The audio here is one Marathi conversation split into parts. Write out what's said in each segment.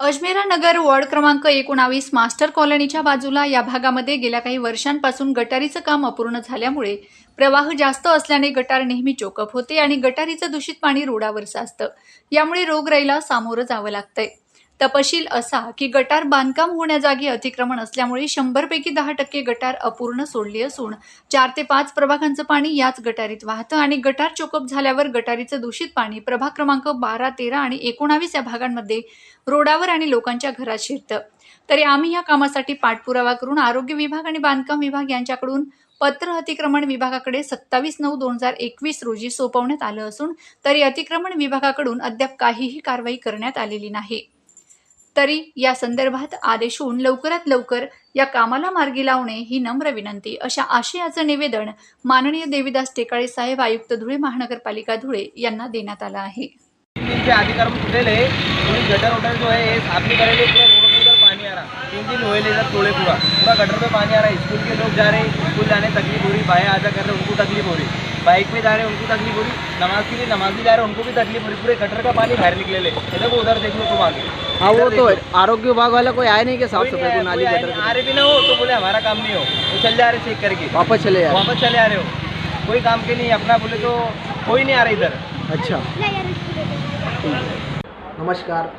अजमेरा नगर वॉर्ड क्रमांक एकोणावीस मास्टर कॉलनीच्या बाजूला या भागामध्ये गेल्या काही वर्षांपासून गटारीचं काम अपूर्ण झाल्यामुळे प्रवाह जास्त असल्याने गटार नेहमी चोकअप होते आणि गटारीचं दूषित पाणी रोडावर साचतं. यामुळे रोगराईला सामोरं जावं लागतंय. तपशील असा की गटार बांधकाम होण्याजागी अतिक्रमण असल्यामुळे शंभरपैकी दहा टक्के गटार अपूर्ण सोडली असून चार ते पाच प्रभागांचं पाणी याच गटारीत वाहतं आणि गटार चोकअप झाल्यावर गटारीचं दूषित पाणी प्रभाग क्रमांक बारा तेरा आणि एकोणावीस या भागांमध्ये रोडावर आणि लोकांच्या घरात शिरतं. तरी आम्ही या कामासाठी पाठपुरावा करून आरोग्य विभाग आणि बांधकाम विभाग यांच्याकडून पत्र अतिक्रमण विभागाकडे सत्तावीस नऊ दोन हजार एकवीस रोजी सोपवण्यात आलं असून तरी अतिक्रमण विभागाकडून अद्याप काहीही कारवाई करण्यात आलेली नाही. तरी या संदर्भात आदेश होऊन लवकरात लवकर या कामाला मार्गी लावणे ही नम्र विनंती. अशा आशयाचं निवेदन माननीय देवीदास टेकाळे साहेब आयुक्त धुळे महानगरपालिका धुळे यांना देण्यात आलं आहे. तीन दिन गटर वटर जो है ये करेंगे पूरा रोड पे इधर पानी आ रहा तीन दिन हुए लेकर तोड़े पूरा पूरा गटर पे पानी आ रहा है स्कूल के लोग जा रहे हैं स्कूल जाने तकलीफ हो रही बाएं आजा कर रहे उनको तकलीफ हो रही. बाइक पे जा रहे हैं उनको तकलीफ़ हो रही नमाज़ के लिए नमाज़ भी जा रहे हैं उनको भी तकलीफ़ हो रही पूरे गटर का पानी बाहर निकले ले। देखो उधर देख लो तुम आगे। हाँ वो तो आरोग्य विभाग वाला कोई आया नहीं कि साफ़ सफ़ाई को नाली गटर आ रहे भी ना हो तो बोले हमारा काम नहीं हो। वो चल जा रहे चेक करके। वापस चले यार वापस चले आ रहे हो। कोई काम के नहीं अपना बोले तो कोई नहीं आ रहा इधर। अच्छा। नमस्कार।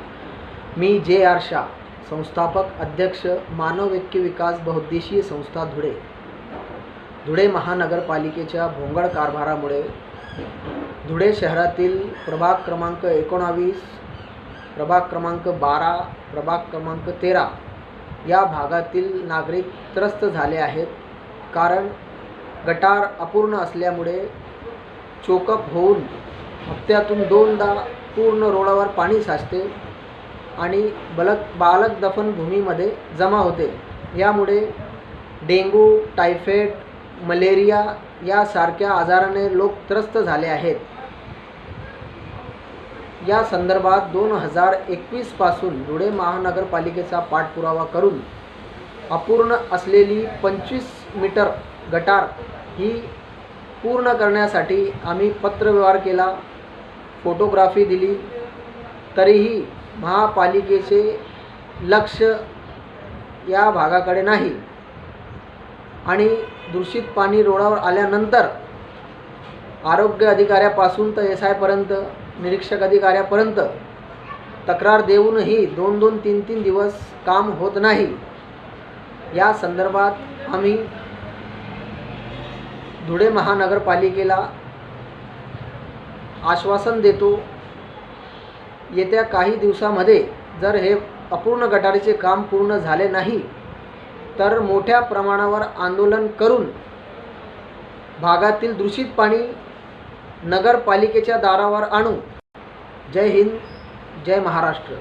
मी जे आर शाह संस्थापक अध्यक्ष मानव ऐक्य विकास बहुद्देशीय संस्था धुळे। धुळे महानगरपालिकेच्या भोंगळ कारभारामुळे धुळे शहरातील प्रभाग क्रमांक एकोणावीस प्रभाग क्रमांक बारा प्रभाग क्रमांक तेरा या भागातील नागरिक त्रस्त झाले आहेत. कारण गटार अपूर्ण असल्यामुळे चोकअप होऊन हप्त्यातून दोनदा पूर्ण रोडावर पाणी साचते आणि बलक बालक दफनभूमीमध्ये जमा होते. यामुळे डेंगू टायफॉइड मलेरिया यासारख्या आजाराने लोक त्रस्त झाले आहेत. या संदर्भात दोन हजार एकवीसपासून धुळे महानगरपालिकेचा पाठपुरावा करून अपूर्ण असलेली पंचवीस मीटर गटार ही पूर्ण करण्यासाठी आम्ही पत्रव्यवहार केला फोटोग्राफी दिली. तरीही महापालिकेचे लक्ष या भागाकडे नाही. आणि दूषित पाणी रोडावर आल्यानंतर आरोग्य अधिकाऱ्यापासून तर एस आयपर्यंत निरीक्षक अधिकाऱ्यापर्यंत तक्रार देऊनही दोन दोन तीन तीन दिवस काम होत नाही. या संदर्भात आम्ही धुळे महानगरपालिकेला आश्वासन देतो. येत्या काही दिवसामध्ये जर हे अपूर्ण गटारीचे काम पूर्ण झाले नाही तर मोठ्या प्रमाणावर आंदोलन करून भागातील दूषित पाणी नगरपालिकेच्या दारावर आणू. जय हिंद जय महाराष्ट्र.